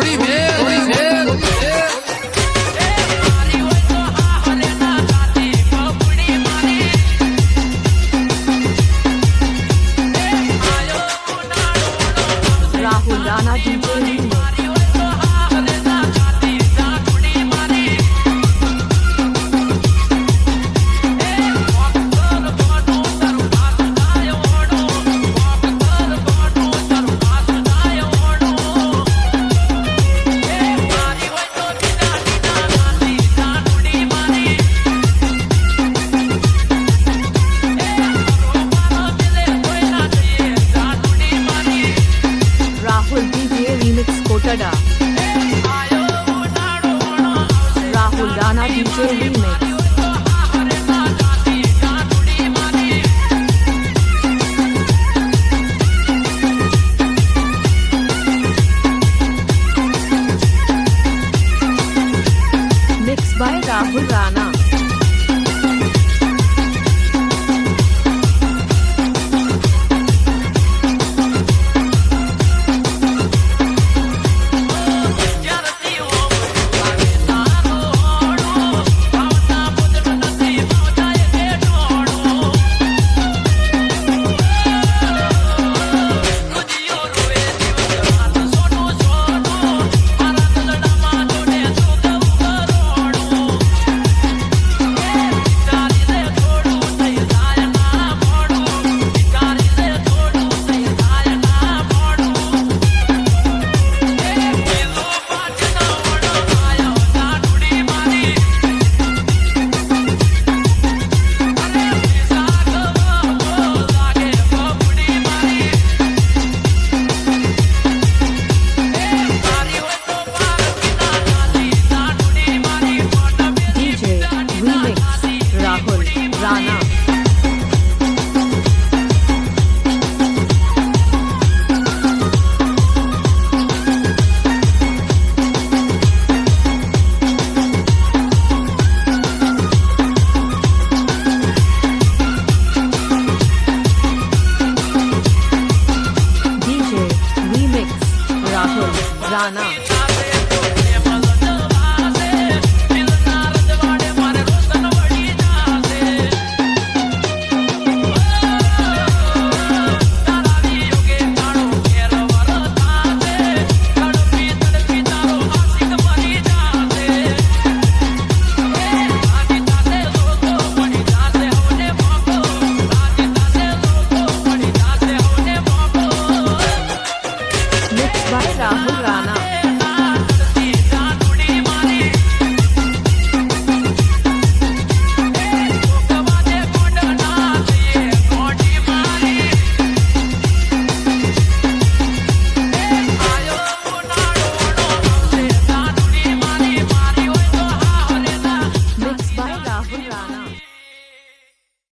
થોડી બે થોડી બે રાહુલ રાણા તાના future remake mix by Rahul Rana 啊，那。